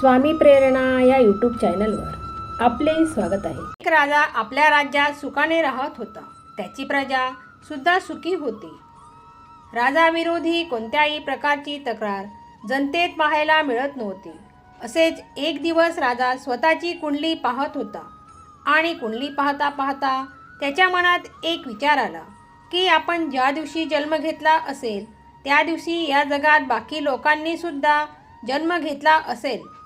स्वामी प्रेरणा या यूट्यूब चॅनलवर आपले स्वागत आहे. एक राजा आपल्या राज्यात सुखाने राहत होता. त्याची प्रजा सुद्धा सुखी होती. राजाविरोधी कोणत्याही प्रकारची तक्रार जनतेत पाहायला मिळत नव्हती. असेच एक दिवस राजा स्वतःची कुंडली पाहत होता आणि कुंडली पाहता पाहता त्याच्या मनात एक विचार आला की आपण ज्या दिवशी जन्म घेतला असेल त्या दिवशी या जगात बाकी लोकांनी सुद्धा जन्म घेतला असेल.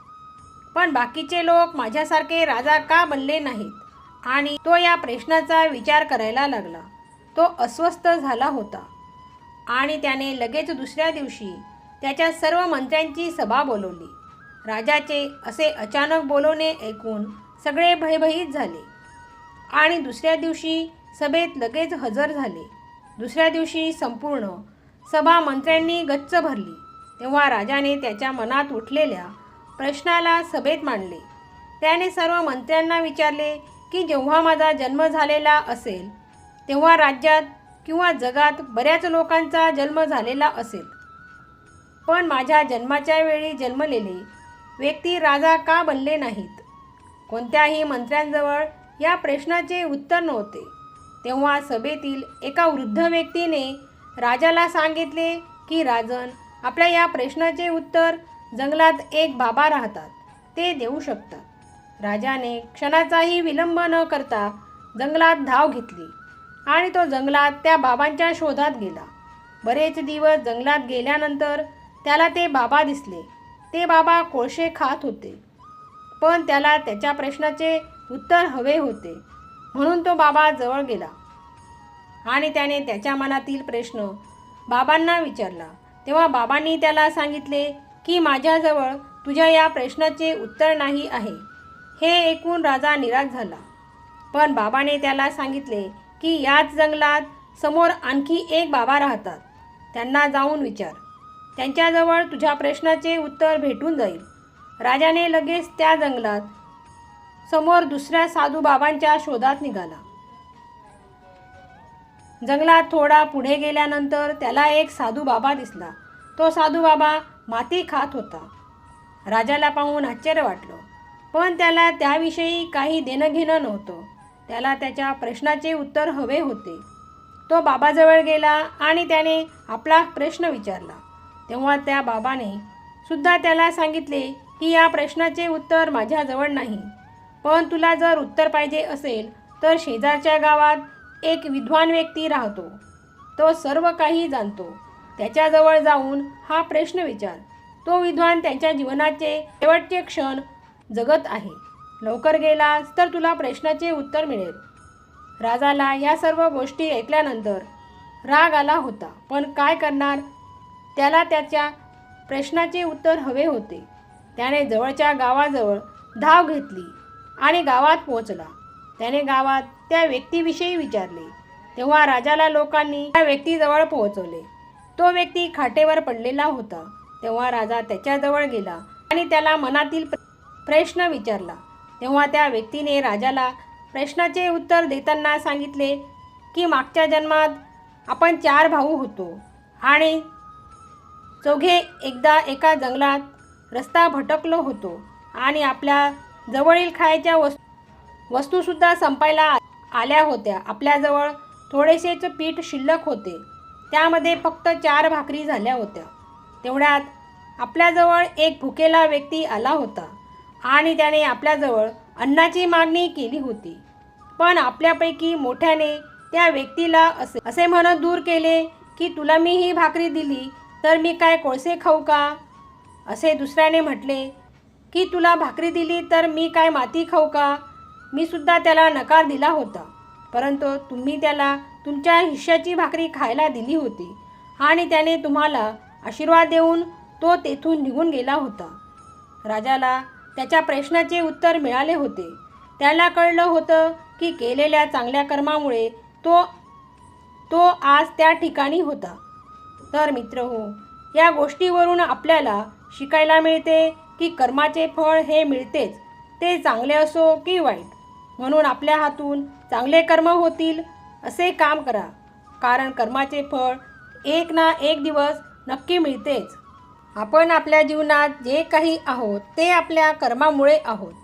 पण बाकीचे लोक माझ्यासारखे राजा का बनले नाहीत? आणि तो या प्रश्नाचा विचार करायला लागला. तो अस्वस्थ झाला होता. आणि त्याने लगेच दुसऱ्या दिवशी त्याच्या सर्व मंत्र्यांची सभा बोलवली. राजाचे असे अचानक बोलवणे ऐकून सगळे भयभीत झाले. आणि दुसऱ्या दिवशी सभेत लगेच हजर झाले. दुसऱ्या दिवशी संपूर्ण सभा मंत्र्यांनी गच्च भरली. तेव्हा राजाने त्याच्या मनात उठलेल्या प्रश्नाला सभेत मांडले. त्याने सर्व मंत्र्यांना विचारले की जेव्हा माझा जन्म झालेला असेल तेव्हा राज्यात किंवा जगात बऱ्याच लोकांचा जन्म झालेला असेल. पण माझ्या जन्माच्या वेळी जन्मलेले व्यक्ती राजा का बनले नाहीत? कोणत्याही मंत्र्यांजवळ या प्रश्नाचे उत्तर नव्हते. तेव्हा सभेतील एका वृद्ध व्यक्तीने राजाला सांगितले की राजन आपल्या या प्रश्नाचे उत्तर जंगलात एक बाबा राहतात. ते देऊ शकतात. राजाने क्षणाचाही विलंब न करता जंगलात धाव घेतली आणि तो जंगलात त्या बाबांच्या शोधात गेला. बरेच दिवस जंगलात गेल्यानंतर त्याला ते बाबा दिसले. ते बाबा कोळशे खात होते. पण त्याला त्याच्या प्रश्नाचे उत्तर हवे होते. म्हणून तो बाबा जवळ गेला आणि त्याने त्याच्या मनातील प्रश्न बाबांना विचारला. तेव्हा बाबांनी त्याला सांगितले की माझ्याजवळ तुझ्या या प्रश्नाचे उत्तर नाही आहे. हे ऐकून राजा निराश झाला. पण बाबाने त्याला सांगितले की याच जंगलात समोर आणखी एक बाबा राहतात. त्यांना जाऊन विचार. त्यांच्याजवळ तुझ्या प्रश्नाचे उत्तर भेटून जाईल. राजाने लगेच त्या जंगलात समोर दुसऱ्या साधू बाबांच्या शोधात निघाला. जंगलात थोडा पुढे गेल्यानंतर त्याला एक साधू बाबा दिसला. तो साधू बाबा माती खात होता. राजाला पाहून आश्चर्य वाटलं. पण त्याला त्याविषयी काही देणं घेणं नव्हतं. त्याला त्याच्या प्रश्नाचे उत्तर हवे होते. तो बाबाजवळ गेला आणि त्याने आपला प्रश्न विचारला. तेव्हा त्या बाबाने सुद्धा त्याला सांगितले की या प्रश्नाचे उत्तर माझ्याजवळ नाही. पण तुला जर उत्तर पाहिजे असेल तर शेजारच्या गावात एक विद्वान व्यक्ती राहतो. तो सर्व काही जाणतो. त्याच्याजवळ जाऊन हा प्रश्न विचार. तो विद्वान त्यांच्या जीवनाचे शेवटचे क्षण जगत आहे. लवकर गेलास तर तुला प्रश्नाचे उत्तर मिळेल. राजाला या सर्व गोष्टी ऐकल्यानंतर राग आला होता. पण काय करणार? त्याला त्याच्या प्रश्नाचे उत्तर हवे होते. त्याने जवळच्या गावाजवळ धाव घेतली आणि गावात पोहोचला. त्याने गावात त्या व्यक्तीविषयी विचारले. तेव्हा राजाला लोकांनी त्या व्यक्तीजवळ पोहोचवले. तो व्यक्ती खाटेवर पडलेला होता. तेव्हा राजा त्याच्याजवळ गेला आणि त्याला मनातील प्र- प्रश्न विचारला. तेव्हा त्या व्यक्तीने राजाला प्रश्नाचे उत्तर देताना सांगितले की मागच्या जन्मात आपण चार भाऊ होतो आणि चौघे एकदा एका जंगलात रस्ता भटकलो होतो आणि आपल्या जवळील खायच्या वस्तू वस्तूसुद्धा संपायला आल्या होत्या. आपल्याजवळ थोडेसेच पीठ शिल्लक होते. त्यामध्ये फक्त चार भाकरी झाल्या होत्या. तेवढ्यात आपल्याजवळ एक भुकेला व्यक्ती आला होता आणि त्याने आपल्याजवळ अन्नाची मागणी केली होती. पण आपल्यापैकी मोठ्याने त्या व्यक्तीला असे असे म्हणत दूर केले की तुला मी ही भाकरी दिली तर मी काय कोळसे खाऊ का? असे दुसऱ्याने म्हटले की तुला भाकरी दिली तर मी काय माती खाऊ का? मी सुद्धा त्याला नकार दिला होता. परंतु तुम्ही त्याला तुमच्या हिश्श्याची भाकरी खायला दिली होती आणि त्याने तुम्हाला आशीर्वाद देऊन तो तेथून निघून गेला होता. राजाला त्याच्या प्रश्नाचे उत्तर मिळाले होते. त्याला कळलं होतं की केलेल्या चांगल्या कर्मामुळे तो तो आज त्या ठिकाणी होता. तर मित्र हो या गोष्टीवरून आपल्याला शिकायला मिळते की कर्माचे फळ हे मिळतेच ते चांगले असो की वाईट. म्हणून आपल्या हातून चांगले कर्म होतील असे काम करा कारण कर्माचे फळ एक ना एक दिवस नक्की मिळतेच. आपण आपल्या जीवनात जे काही आहोत ते आपल्या कर्मामुळे आहोत.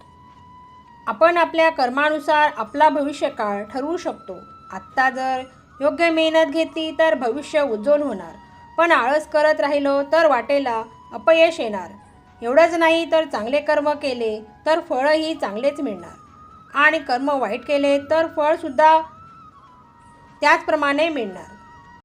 आपण आपल्या कर्मानुसार आपला भविष्यकाळ ठरवू शकतो. आत्ता जर योग्य मेहनत घेतली तर भविष्य उज्ज्वल होणार. पण आळस करत राहिलो तर वाटेला अपयश येणार. एवढंच नाही तर चांगले कर्म केले तर फळही चांगलेच मिळणार. आणि कर्म वाईट केले तर फळसुद्धा त्याचप्रमाणे मिळणार.